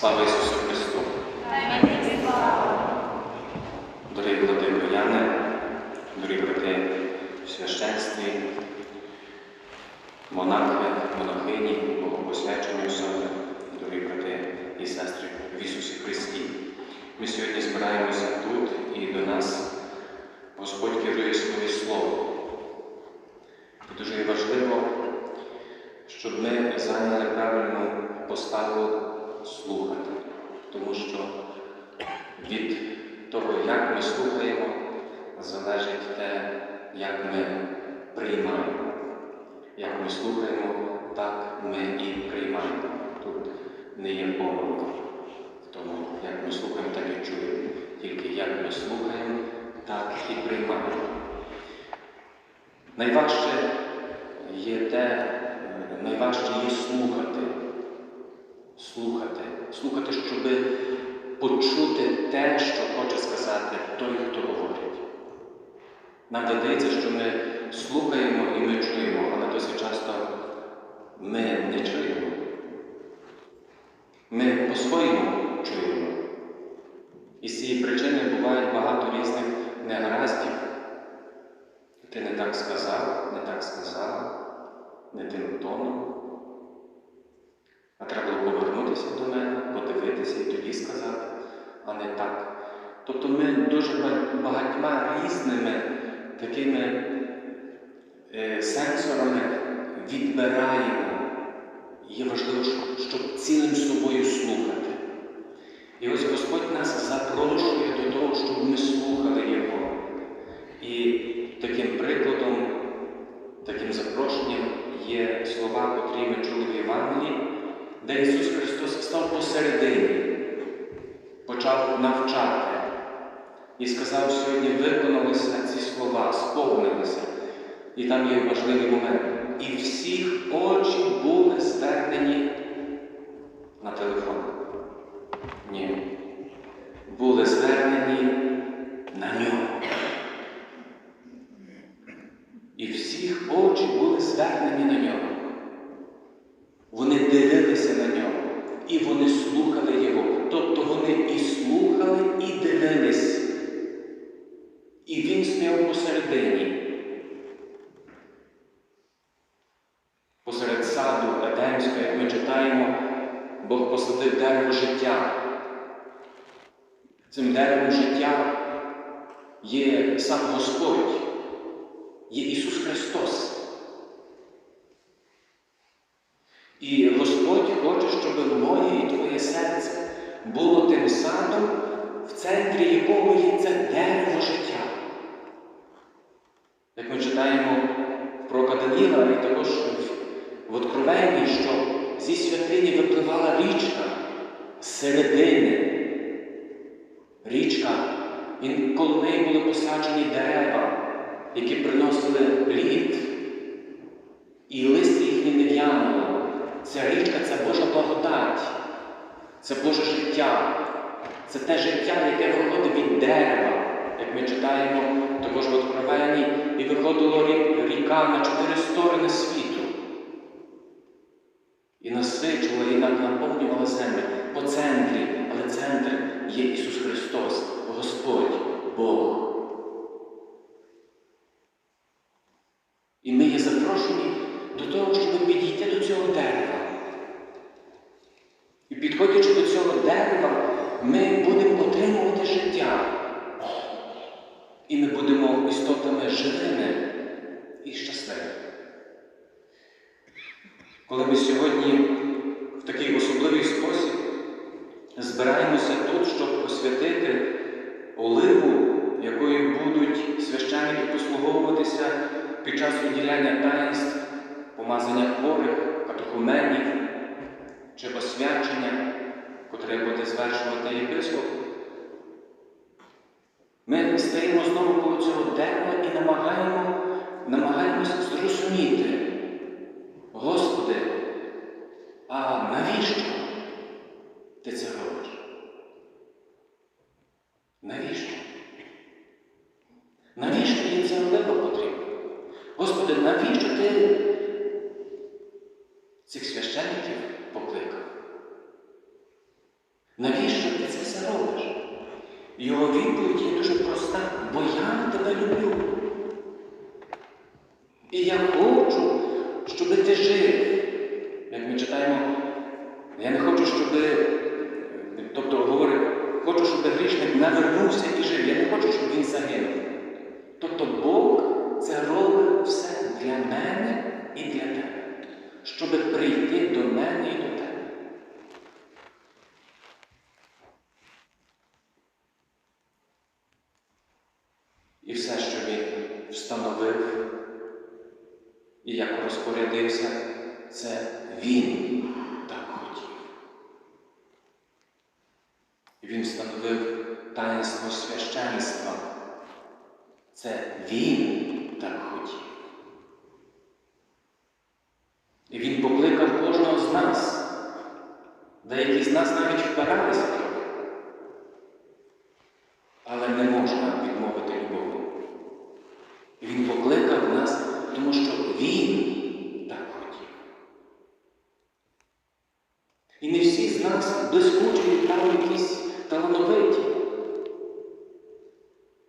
Слава Ісусу Христу! Дорогі брати Бояни, дорогі брати в священстві, монахи, монахині, богопосвячені особи, дорогі брати і сестри в Ісусі Христі. Ми сьогодні збираємося тут і до нас Господь керує своє Слово. І дуже важливо, щоб ми зайняли правильну поставу слухати, тому що від того, як ми слухаємо, залежить те, як ми приймаємо. Як ми слухаємо, так ми і приймаємо. Тут не є помилка тому, як ми слухаємо, так і чуємо. Тільки як ми слухаємо, так і приймаємо. Найважче є те, е, найважче є слухати. Слухати, слухати, щоб почути те, що хоче сказати той, хто говорить. Нам видається, що ми слухаємо і ми чуємо, але досить часто ми не чуємо. Ми по-своєму чуємо. І з цієї причини буває багато різних негараздів. Ти не так сказав, не так сказала, не тим тоном. А треба повернутися до мене, подивитися і тоді сказати, а не так. Тобто ми дуже багатьма різними такими е, сенсорами відбираємо. Є важливо, щоб цілим собою слухати. І ось Господь нас запрошує до того, щоб ми слухали Його. І таким прикладом, таким запрошенням є слова, котрі ми чули в Євангелії, де Ісус Христос став посередині, почав навчати і сказав сьогодні, виконалися ці слова, сповнилися. І там є важливий момент. І всіх очі були звернені на телефон. Ні. Були звернені на нього. І всіх очі були звернені на нього. Вони дивилися на нього, і вони слухали його. Тобто вони і слухали, і дивились. І він стояв посередині. Посеред саду Едемського, як ми читаємо, Бог посадив дерево життя. Цим деревом життя є сам Господь, є Ісус Христос. І Господь хоче, щоб моє і твоє серце було тим садом, в центрі якого є це дерево життя. Як ми читаємо про Даніла і також в Откровенні, що зі святині випливала річка. З середини. Річка, він, коло неї були посаджені дерева, які приносили плід, і лист їхні не в'януло. Ця річка це Божа благодать, це Боже життя, це те життя, яке виходить від дерева, як ми читаємо також в Откровенні, і виходило ріками 400 і насичувала, і так наповнювала землю по центрі, але центр є Ісус Христос, Господь, Бог. І ми є запрошені до того, щоб підійти до цього дерева. І підходячи до цього дерева, ми будемо отримувати життя. І ми будемо істотами живими і щасливими. Коли ми сьогодні в такий особливий спосіб збираємося тут, щоб освятити оливу, якою будуть священники послуговуватися під час уділяння таїнств, помазання хворих, катехуменів чи освячення, котре буде звершувати єпископ. Ми стаємо знову коло цього дерева і намагаємо, намагаємося зрозуміти, Господи, а навіщо ти це робиш? Навіщо? Навіщо їй ця олива потрібна? Господи, навіщо ти цих священників покликав? Навіщо ти це все робиш? Його відповідь є дуже проста, бо я тебе люблю. І я хочу, щоб ти жив. Як ми читаємо, я не хочу, щоб, тобто говорить, хочу, щоб грішник навернувся і жив. Я не хочу, щоб він загинув. Тобто Бог це робить все для мене і для тебе, щоб прийти до мене і до тебе. І все, що він встановив і як розпорядився, це він так хотів. Він встановив таїнство священства. Це він так хотів. І він покликав кожного з нас. Деякі з нас навіть впиралися трохи. Але не можна відмовити любові. І він покликав нас, тому що він так хотів. І не всі з нас блискучі там якісь талановиті.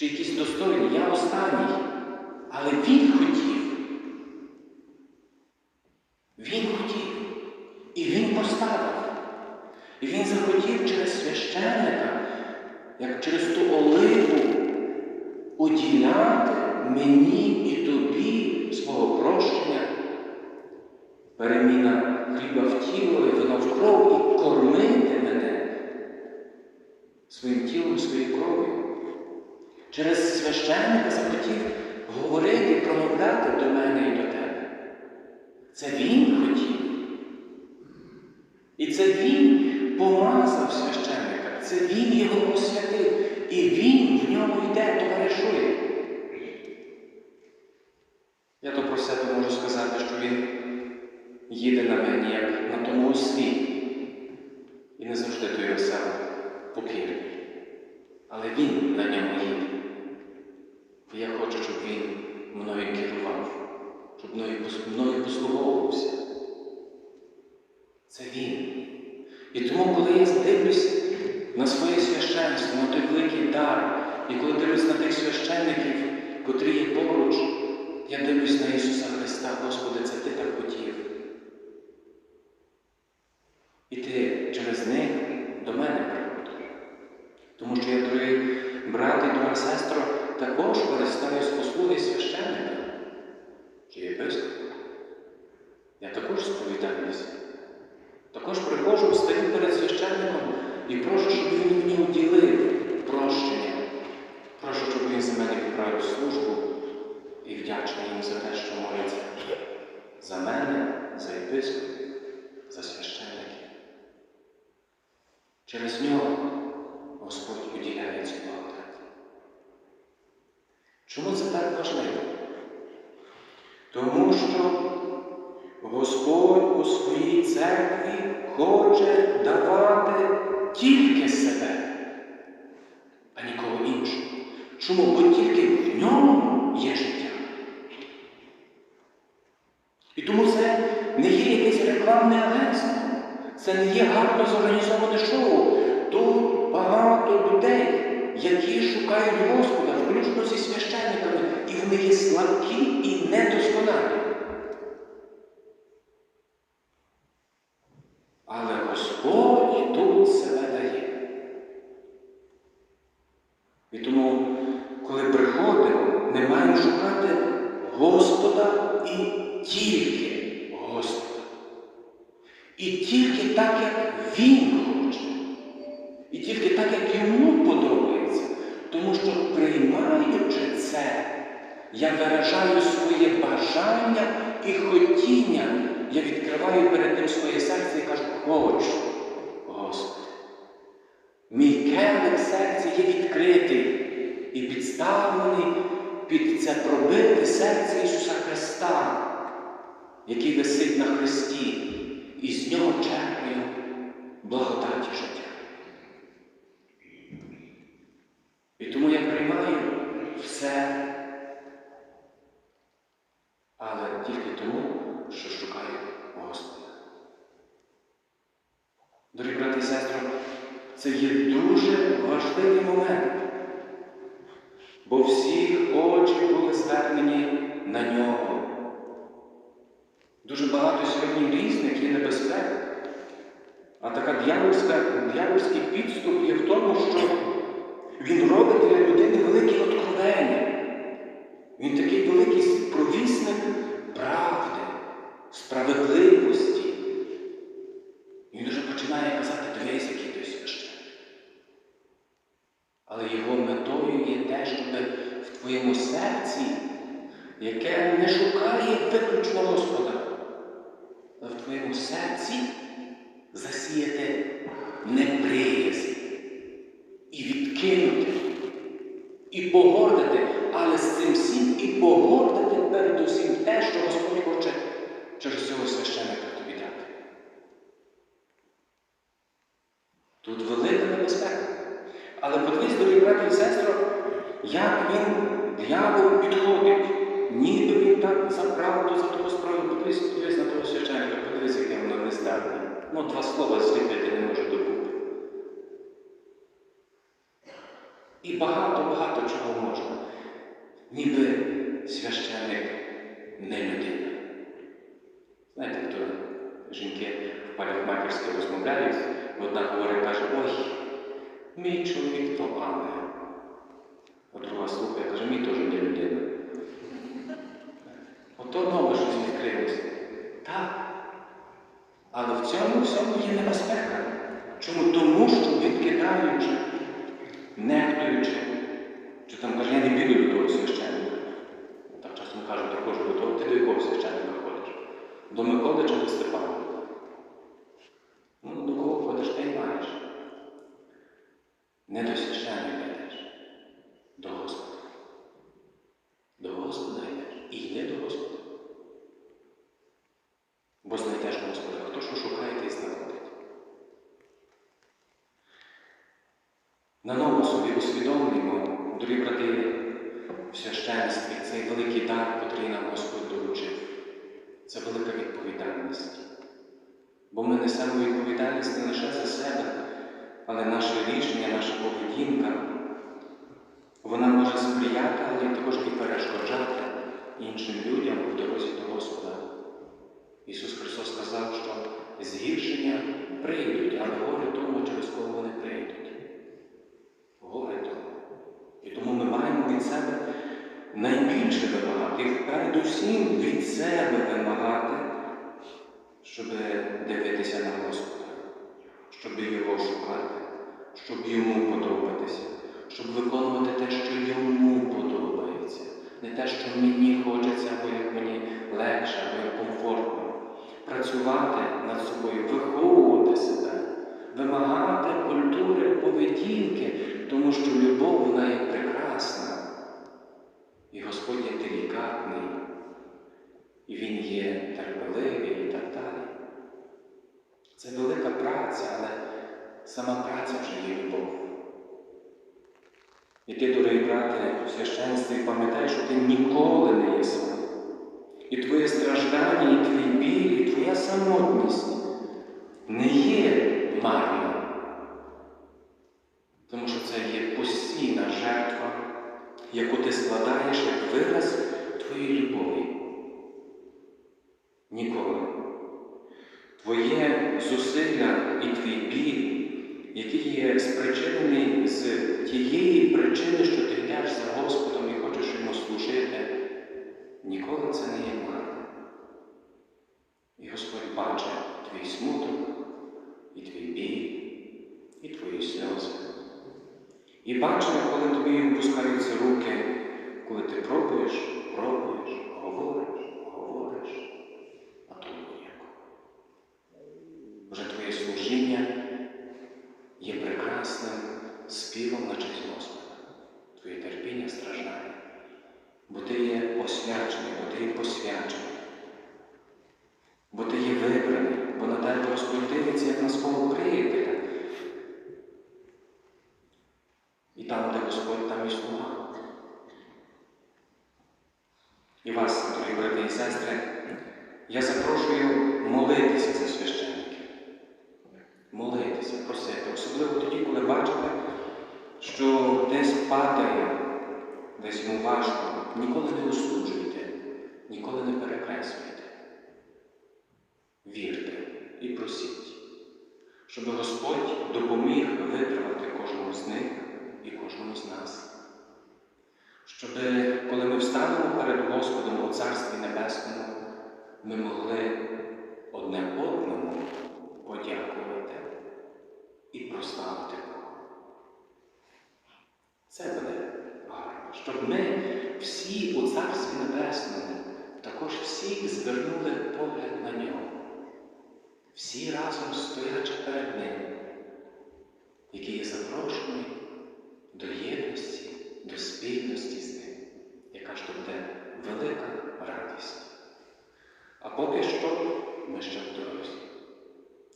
Чи якісь достойні. Я останній. Але він хотів. Він хотів. І він поставив. І він захотів через священника, як через ту оливу, уділяти мені і тобі свого прощення, переміна хліба в тіло і вино в кров і кормити мене своїм тілом, своєю кров'ю. Через священника захотів говорити, промовляти до мене і до тебе. Це він хотів. І це він помазав священника, це він його освятив. І він в ньому йде, товаришує. Я то про себе можу сказати, що він їде на мені, як на тому ослі. І не завжди той осел покірний. Але він на ньому їде. Щоб він мною керував, щоб мною, пос- послуговувався. Це він. І тому, коли я дивлюсь на своє священство, на той великий дар, і коли дивлюсь на тих священників, котрі є поруч, я дивлюсь на Ісуса Христа, Господи, це Ти так хотів. І ти через них до мене приходиш. Тому що я, дорогі брат і дорога сестро, також користаюсь послуги священника чи єпископа. Я також сповідаюся. Також приходжу, стою перед священником і прошу, щоб він мені уділив прощення. Прошу, щоб він за мене відправив службу і вдячний їм за те, що моляться за мене, за єпископів, за священників. Через нього Господь уділяє цю благодать. Чому це так важливо? Тому що Господь у своїй церкві хоче давати тільки себе, а нікого іншого. Чому? Бо тільки в ньому є життя. І тому це не є якесь рекламне агентство, це не є гарно зорганізоване шоу. Тут багато людей, які шукають Господа, включно зі священниками, і вони є слабкі і Але Господь тут себе дає. І тому, коли приходимо, не маємо шукати Господа і тільки Господа. І тільки так, як Він хоче. І тільки так, як йому подобається. Тому що приймаючи це, я виражаю своє бажання і хотіння. Я відкриваю перед ним своє серце і кажу, хочу, Господи. Мій келик серця є відкритий і підставлений під це пробите серце Ісуса Христа, який висить на Христі, і з нього черпаю благодаті життя. І тому я приймаю все, але тільки тому, що шукаю Господа. Дорогі брати і сестри, це є дуже важливий момент. Бо всі очі були звернені на нього. Дуже багато сьогодні різних є небезпек. А така дьявольський підступ є в тому, що він робить для людини великі откровення. Він такий великий провісник правди, справедливості. Він вже починає казати, дивись, який той священник. Але його метою є те, щоб в твоєму серці, яке не шукає виключно Господа, але в твоєму серці засіяти неприязнь і відкинути, і погордити, але з цим всім і погордити передусім те, що Господь хоче через цього священника тобі дати. Тут велика небезпека. Але подивись, дорогі браті і сестри, як він, дьявол, підходить, ніби він так за правду, за того справу. Подивись, на того священника, подивись, яке воно нездатне. Ну, два слова зліпити не може добути. І багато-багато чого можна. Ніби священник не людина. Знаєте, хто жінки в парикмахерській розмовляють, одна говорить, каже, ой, мій чоловік то ангел. А друга слухає, каже, мій теж не людина. Ото нове щось відкрилося. Так. Але в цьому всьому є небезпека. Чому? Тому що відкидаючи, нехтуючи, чи там каже, я не піду до того священника. Так часом кажуть, ходжу до того, ти до якого священника ходиш? До Миколи чи до Степана? Ну, до кого ходиш, ти й маєш. Не до священника йдеш, до Господа. До Господа йдеш і йди до Господа. Бо знайдеш Господа, хто що шукає, той знаходить. Наново собі усвідомлюємо, дорогі брати, в священстві цей великий дар, котрий нам Господь доручив. Це велика відповідальність. Бо ми несемо відповідальність не лише за себе, але наше рішення, наша поведінка, вона може сприяти, але також і перешкоджати іншим людям в дорозі до Господа. Ісус Христос сказав, що згіршення прийдуть, але горе тому, через кого вони прийдуть. Горе тому. І тому ми маємо від себе найбільше вимагати, і передусім від себе вимагати, щоб дивитися на Господа, щоб його шукати, щоб йому подобатися, щоб виконувати те, що йому подобається, не те, що мені хочеться, або як мені легше, або як комфортно. Працювати над собою, виховувати себе, вимагати культури, поведінки, тому що любов вона є прекрасна. І Господь є делікатний, і Він є терпеливий і так далі. Це велика праця, але сама праця вже є любов. І ти, дорогі брате, у священстві пам'ятай, що ти ніколи не є сам. І твоє страждання, і твій біль, і твоя самотність не є марною. Тому що це є постійна жертва, яку ти складаєш як вираз твоєї любові. Ніколи. Твоє зусилля і твій біль, який є спричинений з тієї причини, що ти йдеш за Господом і хочеш йому служити, ніколи це не є марне. І Господь бачить твій смуток, і твій біль, і твої сльози. І бачить, коли тобі опускаються руки, коли ти пробуєш, пробуєш, говориш, говориш, а то ніякого. Вже твоє служіння є прекрасним співом на честь Господа, твоє терпіння, страждання. Бо ти є освячений, бо ти посвячений, бо ти є вибраний, бо на тебе Господь дивиться, як на свого приятеля. І там, де Господь, там і слуга. І вас, дорогі брати і сестри, я запрошую молитися за священників. Молитися, просити, особливо тоді, коли бачите, що десь падає, десь йому важко, ніколи не осуджуйте, ніколи не перекреслюйте. Вірте і просіть, щоб Господь допоміг витримати кожному з них і кожному з нас. Щоб коли ми встанемо перед Господом у Царстві Небесному, ми могли одне одному подякувати і прославити Бога. Це буде гарно, щоб ми всі у Царстві Небесному також всі звернули погляд на нього, всі разом стоячи перед Ним, який є запрошений до єдності, до спільності з ним, яка ж то буде велика радість. А поки що ми ще в дорозі.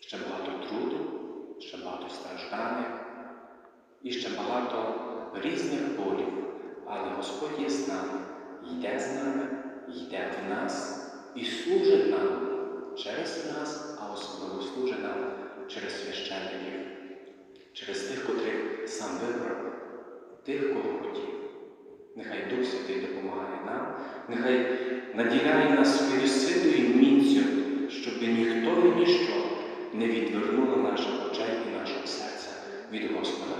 Ще багато труду, ще багато страждання і ще багато різних болів. Але Господь є з нами, йде з нами, йде в нас і служить нам через нас, а особливо служить нам через священників, через тих, котрих сам вибрав, тих, кого хотів. Нехай Дух Святий допомагає нам, нехай наділяє нас своєю силою і міцю, щоб ніхто і ніщо не відвернуло наших очей і нашого серця від Господа.